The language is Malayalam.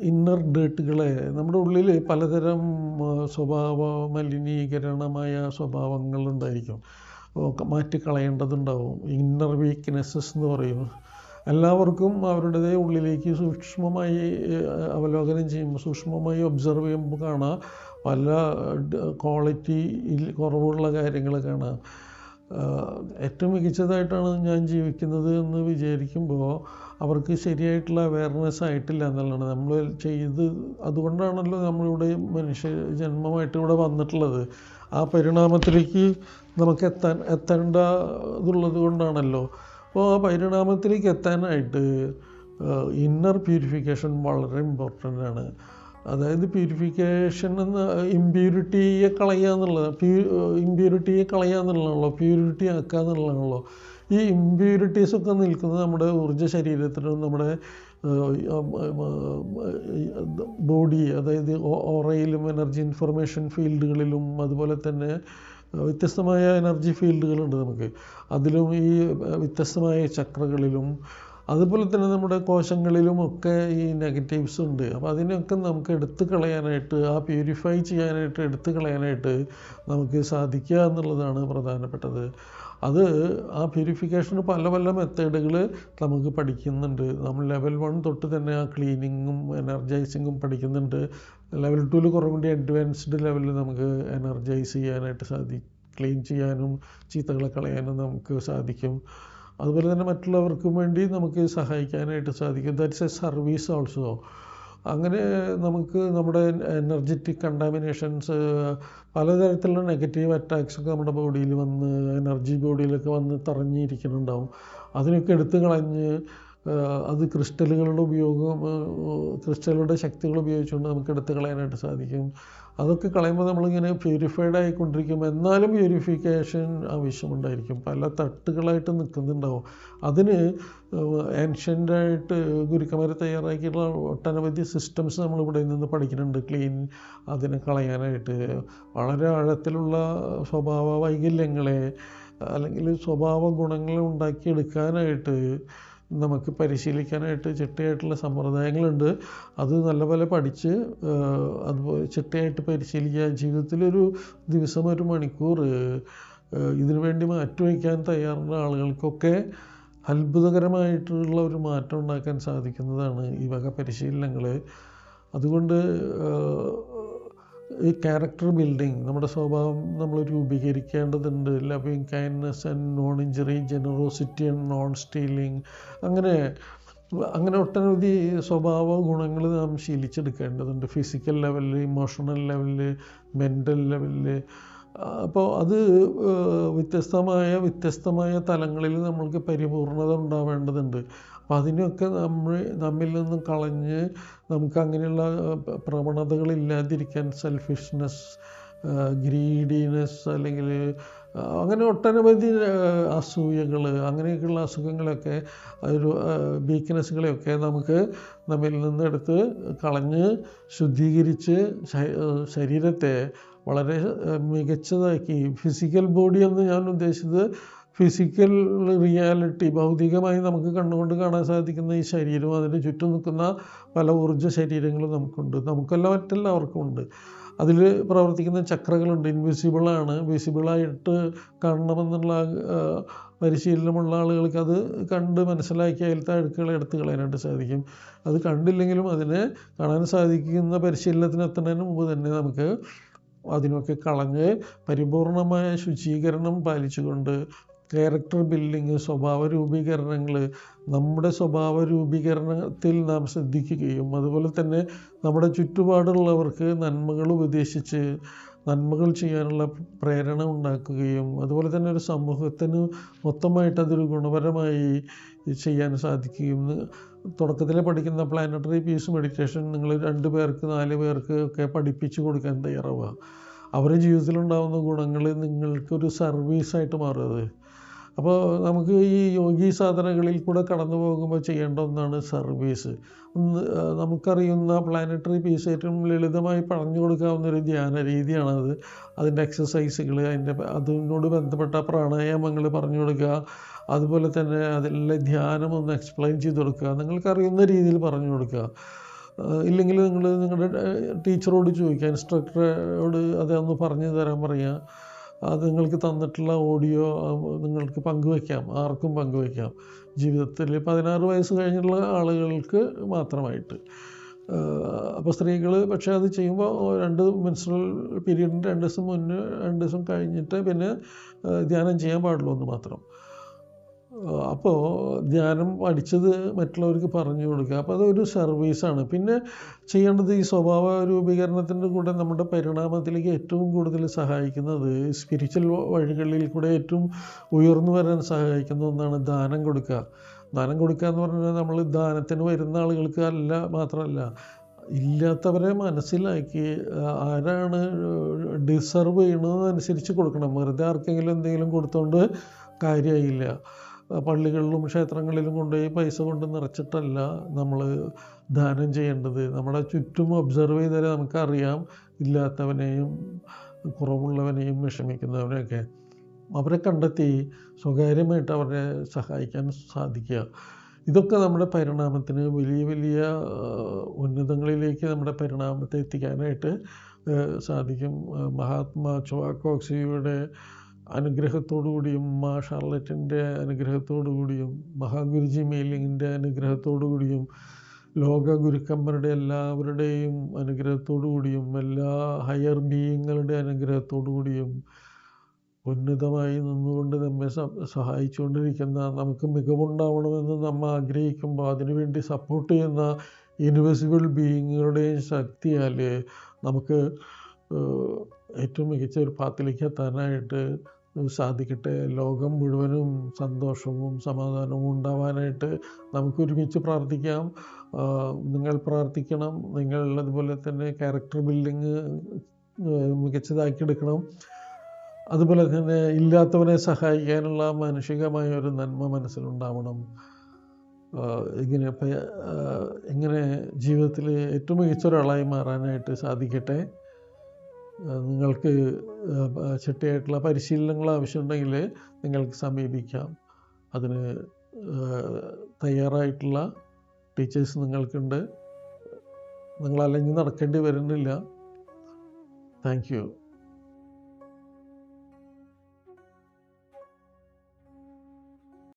ഇന്നർ ഡേട്ടുകളെ നമ്മുടെ ഉള്ളിൽ പലതരം സ്വഭാവ മലിനീകരണമായ സ്വഭാവങ്ങളുണ്ടായിരിക്കും മാറ്റിക്കളയേണ്ടതുണ്ടാവും ഇന്നർ വീക്ക്നെസ്സസ് എന്ന് പറയും എല്ലാവർക്കും അവരുടേതായ ഉള്ളിലേക്ക് സൂക്ഷ്മമായി അവലോകനം ചെയ്യുമ്പോൾ സൂക്ഷ്മമായി ഒബ്സർവ് ചെയ്യുമ്പോൾ കാണാം. പല ക്വാളിറ്റിയിൽ കുറവുള്ള കാര്യങ്ങൾ കാണാം. ഏറ്റവും മികച്ചതായിട്ടാണ് ഞാൻ ജീവിക്കുന്നത് എന്ന് വിചാരിക്കുമ്പോൾ അവർക്ക് ശരിയായിട്ടുള്ള അവയർനെസ് ആയിട്ടില്ല എന്നുള്ളതാണ്. നമ്മൾ ചെയ്ത് അതുകൊണ്ടാണല്ലോ നമ്മളിവിടെ മനുഷ്യ ജന്മമായിട്ട് ഇവിടെ വന്നിട്ടുള്ളത്. ആ പരിണാമത്തിലേക്ക് നമുക്ക് എത്താൻ എത്തേണ്ടതുള്ളത് കൊണ്ടാണല്ലോ. അപ്പോൾ ആ പരിണാമത്തിലേക്ക് എത്താനായിട്ട് ഇന്നർ പ്യൂരിഫിക്കേഷൻ വളരെ ഇമ്പോർട്ടന്റ് ആണ്. അതായത് പ്യൂരിഫിക്കേഷൻ എന്ന് ഇമ്പ്യൂരിറ്റിയെ കളയുക എന്നുള്ളത് പ്യൂ ഇമ്പ്യൂരിറ്റിയെ കളയുക എന്നുള്ളതാണല്ലോ പ്യൂരിറ്റി ആക്കുക എന്നുള്ളതാണല്ലോ ഈ ഇമ്പ്യൂരിറ്റീസ് ഒക്കെ നിൽക്കുന്നത് നമ്മുടെ ഊർജ ശരീരത്തിലും നമ്മുടെ ബോഡി അതായത് ഓറയിലും എനർജി ഇൻഫർമേഷൻ ഫീൽഡുകളിലും അതുപോലെ തന്നെ വ്യത്യസ്തമായ എനർജി ഫീൽഡുകളുണ്ട് നമുക്ക്. അതിലും ഈ വ്യത്യസ്തമായ ചക്രകളിലും അതുപോലെ തന്നെ നമ്മുടെ കോശങ്ങളിലും ഒക്കെ ഈ നെഗറ്റീവ്സ് ഉണ്ട്. അപ്പോൾ അതിനൊക്കെ നമുക്ക് എടുത്തു കളയാനായിട്ട് ആ പ്യൂരിഫൈ ചെയ്യാനായിട്ട് എടുത്തു കളയാനായിട്ട് നമുക്ക് സാധിക്കുക എന്നുള്ളതാണ് പ്രധാനപ്പെട്ടത്. അത് ആ പ്യൂരിഫിക്കേഷന് പല പല മെത്തേഡുകൾ നമുക്ക് പഠിക്കുന്നുണ്ട്. നമ്മൾ ലെവൽ വൺ തൊട്ട് തന്നെ ആ ക്ലീനിങ്ങും എനർജൈസിങ്ങും പഠിക്കുന്നുണ്ട്. ലെവൽ ടുവിൽ കുറേ കൂടി അഡ്വാൻസ്ഡ് ലെവലിൽ നമുക്ക് എനർജൈസ് ചെയ്യാനായിട്ട് സാധിക്കും ക്ലീൻ ചെയ്യാനും ചീത്തകളെ കളയാനും നമുക്ക് സാധിക്കും. അതുപോലെ തന്നെ മറ്റുള്ളവർക്കും വേണ്ടി നമുക്ക് സഹായിക്കാനായിട്ട് സാധിക്കും. ദാറ്റ്സ് എ സർവീസ് ഓൾസോ അങ്ങനെ നമുക്ക് നമ്മുടെ എനർജറ്റിക് കണ്ടാമിനേഷൻസ് പലതരത്തിലുള്ള നെഗറ്റീവ് അറ്റാക്സ് ഒക്കെ നമ്മുടെ ബോഡിയിൽ വന്ന് എനർജി ബോഡിയിലൊക്കെ വന്ന് തറഞ്ഞിരിക്കുന്നുണ്ടാവും അതിനൊക്കെ എടുത്തു കളഞ്ഞ് അത് ക്രിസ്റ്റലുകളുടെ ഉപയോഗം ക്രിസ്റ്റലുകളുടെ ശക്തികൾ ഉപയോഗിച്ചുകൊണ്ട് നമുക്ക് എടുത്തു കളയാനായിട്ട് സാധിക്കും. അതൊക്കെ കളയുമ്പോൾ നമ്മളിങ്ങനെ പ്യൂരിഫൈഡ് ആയിക്കൊണ്ടിരിക്കും എന്നാലും പ്യൂരിഫിക്കേഷൻ ആവശ്യമുണ്ടായിരിക്കും. പല തട്ടുകളായിട്ട് നിൽക്കുന്നുണ്ടാവും. അതിന് ഏൻഷ്യന്റായിട്ട് ഗുരുക്കന്മാർ തയ്യാറാക്കിയിട്ടുള്ള ഒട്ടനവധി സിസ്റ്റംസ് നമ്മളിവിടെ നിന്ന് പഠിക്കുന്നുണ്ട്. ക്ലീൻ അതിനെ കളയാനായിട്ട്. വളരെ ആഴത്തിലുള്ള സ്വഭാവ വൈകല്യങ്ങളെ അല്ലെങ്കിൽ സ്വഭാവ ഗുണങ്ങളെ ഉണ്ടാക്കിയെടുക്കാനായിട്ട് നമുക്ക് പരിശീലിക്കാനായിട്ട് ചിട്ടയായിട്ടുള്ള സമ്പ്രദായങ്ങളുണ്ട്. അത് നല്ലപോലെ പഠിച്ച് അതുപോലെ ചിട്ടയായിട്ട് പരിശീലിക്കുക. ജീവിതത്തിലൊരു ദിവസം ഒരു മണിക്കൂർ ഇതിനു വേണ്ടി തയ്യാറുള്ള ആളുകൾക്കൊക്കെ അത്ഭുതകരമായിട്ടുള്ള ഒരു മാറ്റം ഉണ്ടാക്കാൻ സാധിക്കുന്നതാണ് ഈ വക പരിശീലനങ്ങൾ അതുകൊണ്ട് ക്യാരക്ടർ ബിൽഡിങ് നമ്മുടെ സ്വഭാവം നമ്മൾ രൂപീകരിക്കേണ്ടതുണ്ട്. Loving kindness and non injury generosity and non stealing അങ്ങനെ അങ്ങനെ ഒട്ടനവധി സ്വഭാവ ഗുണങ്ങൾ നാം ശീലിച്ചെടുക്കേണ്ടതുണ്ട്. ഫിസിക്കൽ ലെവലിൽ ഇമോഷണൽ ലെവലിൽ മെന്റൽ ലെവലിൽ അപ്പോൾ അത് വ്യത്യസ്തമായ വ്യത്യസ്തമായ തലങ്ങളിൽ നമ്മൾക്ക് പരിപൂർണത ഉണ്ടാവേണ്ടതുണ്ട്. അപ്പം അതിനൊക്കെ നമ്മൾ നമ്മിൽ നിന്ന് കളഞ്ഞ് നമുക്ക് അങ്ങനെയുള്ള പ്രവണതകളില്ലാതിരിക്കാൻ സെൽഫിഷ്നെസ് ഗ്രീഡിനെസ് അല്ലെങ്കിൽ അങ്ങനെ ഒട്ടനവധി അസൂയകൾ അങ്ങനെയൊക്കെയുള്ള അസുഖങ്ങളൊക്കെ ഒരു വീക്ക്നെസ്സുകളെയൊക്കെ നമുക്ക് നമ്മിൽ നിന്ന് എടുത്ത് കളഞ്ഞ് ശുദ്ധീകരിച്ച് ശരീരത്തെ വളരെ മികച്ചതാക്കി. ഫിസിക്കൽ ബോഡി എന്ന് ഞാൻ ഉദ്ദേശിച്ചത് ഫിസിക്കൽ റിയാലിറ്റി ഭൗതികമായി നമുക്ക് കണ്ണുകൊണ്ട് കാണാൻ സാധിക്കുന്ന ഈ ശരീരവും അതിന് ചുറ്റും നിൽക്കുന്ന പല ഊർജ ശരീരങ്ങളും നമുക്കുണ്ട്. നമുക്കല്ല മറ്റെല്ലാവർക്കും ഉണ്ട്. അതിൽ പ്രവർത്തിക്കുന്ന ചക്രകളുണ്ട് ഇൻവിസിബിളാണ് വിസിബിളായിട്ട് കാണണമെന്നുള്ള പരിശീലനമുള്ള ആളുകൾക്ക് അത് കണ്ട് മനസ്സിലാക്കി അതിലത്തെ അഴുക്കുകളെ എടുത്ത് കളയാനായിട്ട് സാധിക്കും. അത് കണ്ടില്ലെങ്കിലും അതിനെ കാണാൻ സാധിക്കുന്ന പരിശീലനത്തിന് എത്തുന്നതിന് മുമ്പ് തന്നെ നമുക്ക് അതിനൊക്കെ കളഞ്ഞ് പരിപൂർണമായ ശുചീകരണം പാലിച്ചുകൊണ്ട് ക്യാരക്ടർ ബിൽഡിങ് സ്വഭാവ രൂപീകരണങ്ങൾ നമ്മുടെ സ്വഭാവ രൂപീകരണത്തിൽ നാം ശ്രദ്ധിക്കുകയും അതുപോലെ തന്നെ നമ്മുടെ ചുറ്റുപാടുള്ളവർക്ക് നന്മകൾ ഉപദേശിച്ച് നന്മകൾ ചെയ്യാനുള്ള പ്രേരണ ഉണ്ടാക്കുകയും അതുപോലെ തന്നെ ഒരു സമൂഹത്തിന് മൊത്തമായിട്ട് അതൊരു ഗുണപരമായി ചെയ്യാൻ സാധിക്കുകയും. തുടക്കത്തിൽ പഠിക്കുന്ന പ്ലാനറ്ററി പീസ് മെഡിറ്റേഷൻ നിങ്ങൾ രണ്ട് പേർക്ക് നാല് പേർക്ക് ഒക്കെ പഠിപ്പിച്ചു കൊടുക്കാൻ തയ്യാറാവുക. അവരുടെ ജീവിതത്തിലുണ്ടാകുന്ന ഗുണങ്ങൾ നിങ്ങൾക്കൊരു സർവീസായിട്ട് മാറുന്നത് അപ്പോൾ നമുക്ക് ഈ യോഗി സാധനകളിൽ കൂടെ കടന്നു പോകുമ്പോൾ ചെയ്യേണ്ട ഒന്നാണ് സർവീസ്. നമുക്കറിയുന്ന പ്ലാനറ്ററി പീസ് ഏറ്റവും ലളിതമായി പറഞ്ഞു കൊടുക്കാവുന്ന ഒരു ധ്യാന രീതിയാണത്. അതിന്റെ എക്സസൈസുകൾ അതിന്റെ അതിനോട് ബന്ധപ്പെട്ട പ്രാണായാമങ്ങൾ പറഞ്ഞു കൊടുക്കുക. അതുപോലെ തന്നെ അതിലെ ധ്യാനം ഒന്ന് എക്സ്പ്ലെയിൻ ചെയ്ത് കൊടുക്കുക. നിങ്ങൾക്കറിയുന്ന രീതിയിൽ പറഞ്ഞു കൊടുക്കുക. ഇല്ലെങ്കിൽ നിങ്ങൾ നിങ്ങളുടെ ടീച്ചറോട് ചോദിക്കുക ഇൻസ്ട്രക്ടറോട് അതൊന്ന് പറഞ്ഞു തരാൻ പറയുക. അത് നിങ്ങൾക്ക് തന്നിട്ടുള്ള ഓഡിയോ നിങ്ങൾക്ക് പങ്കുവയ്ക്കാം ആർക്കും പങ്കുവയ്ക്കാം ജീവിതത്തിൽ പതിനാറ് വയസ്സ് കഴിഞ്ഞുള്ള ആളുകൾക്ക് മാത്രമായിട്ട്. അപ്പോൾ സ്ത്രീകൾ പക്ഷേ അത് ചെയ്യുമ്പോൾ രണ്ട് മെൻസ്ട്രൽ പീരീഡിന്റെ രണ്ട് ദിവസം മുന്നേ രണ്ട് ദിവസം കഴിഞ്ഞിട്ട് പിന്നെ ധ്യാനം ചെയ്യാൻ പാടുള്ളൂ എന്ന് മാത്രം. അപ്പോൾ ധ്യാനം പഠിച്ചത് മറ്റുള്ളവർക്ക് പറഞ്ഞു കൊടുക്കുക. അപ്പോൾ അതൊരു സർവീസാണ് പിന്നെ ചെയ്യേണ്ടത് ഈ സ്വഭാവ രൂപീകരണത്തിന്റെ കൂടെ നമ്മുടെ പരിണാമത്തിലേക്ക് ഏറ്റവും കൂടുതൽ സഹായിക്കുന്നത് സ്പിരിച്വൽ വഴികളിൽ കൂടെ ഏറ്റവും ഉയർന്നു വരാൻ സഹായിക്കുന്ന ഒന്നാണ് ദാനം കൊടുക്കുക. ദാനം കൊടുക്കുക എന്ന് പറഞ്ഞാൽ നമ്മൾ ദാനത്തിന് വരുന്ന ആളുകൾക്ക് അല്ല മാത്രമല്ല ഇല്ലാത്തവരെ മനസ്സിലാക്കി ആരാണ് ഡിസർവ് ചെയ്യണതനുസരിച്ച് കൊടുക്കണം. വെറുതെ ആർക്കെങ്കിലും എന്തെങ്കിലും കൊടുത്തോണ്ട് കാര്യമായില്ല പള്ളികളിലും ക്ഷേത്രങ്ങളിലും കൊണ്ടുപോയി പൈസ കൊണ്ട് നിറച്ചിട്ടല്ല നമ്മൾ ദാനം ചെയ്യേണ്ടത്. നമ്മുടെ ചുറ്റും ഒബ്സർവ് ചെയ്താൽ നമുക്കറിയാം ഇല്ലാത്തവനെയും കുറവുള്ളവനെയും വിഷമിക്കുന്നവനെയൊക്കെ അവരെ കണ്ടെത്തി സ്വകാര്യമായിട്ട് അവരെ സഹായിക്കാൻ സാധിക്കുക. ഇതൊക്കെ നമ്മുടെ പരിണാമത്തിന് വലിയ വലിയ ഉന്നതങ്ങളിലേക്ക് നമ്മുടെ പരിണാമത്തെ എത്തിക്കാനായിട്ട് സാധിക്കും. മഹാത്മാ അനുഗ്രഹത്തോടു കൂടിയും മാ ഷാർലറ്റിന്റെ അനുഗ്രഹത്തോടു കൂടിയും മഹാഗുരുജി മെയിലിങ്ങിന്റെ അനുഗ്രഹത്തോടു കൂടിയും ലോക ഗുരുക്കന്മാരുടെ എല്ലാവരുടെയും അനുഗ്രഹത്തോടു കൂടിയും എല്ലാ ഹയർ ബീയിങ്ങളുടെ അനുഗ്രഹത്തോടു കൂടിയും ഉന്നതമായി നിന്നുകൊണ്ട് നമ്മെ സഹായിച്ചുകൊണ്ടിരിക്കുന്ന നമുക്ക് മികവുണ്ടാവണമെന്ന് നമ്മൾ ആഗ്രഹിക്കുമ്പോൾ അതിനുവേണ്ടി സപ്പോർട്ട് ചെയ്യുന്ന ഇൻവെസിബിൾ ബീയിങ്ങുകളുടെയും ശക്തിയാൽ നമുക്ക് ഏറ്റവും മികച്ച ഒരു പാത്തിലേക്ക് എത്താനായിട്ട് സാധിക്കട്ടെ. ലോകം മുഴുവനും സന്തോഷവും സമാധാനവും ഉണ്ടാവാനായിട്ട് നമുക്ക് ഒരുമിച്ച് പ്രാർത്ഥിക്കാം നിങ്ങൾ പ്രാർത്ഥിക്കണം. നിങ്ങൾ അതുപോലെ തന്നെ ക്യാരക്ടർ ബിൽഡിങ് മികച്ചതാക്കിയെടുക്കണം. അതുപോലെ തന്നെ ഇല്ലാത്തവനെ സഹായിക്കാനുള്ള മാനുഷികമായ ഒരു നന്മ മനസ്സിലുണ്ടാവണം. ഇങ്ങനെ ഇങ്ങനെ ജീവിതത്തിൽ ഏറ്റവും മികച്ച ഒരാളായി മാറാനായിട്ട് സാധിക്കട്ടെ. നിങ്ങൾക്ക് ചിട്ടയായിട്ടുള്ള പരിശീലനങ്ങൾ ആവശ്യമുണ്ടെങ്കിൽ നിങ്ങൾക്ക് സമീപിക്കാം. അതിന് തയ്യാറായിട്ടുള്ള ടീച്ചേഴ്സ് നിങ്ങൾക്കുണ്ട്. നിങ്ങൾ അലഞ്ഞു നടക്കേണ്ടി വരുന്നില്ല. Thank you.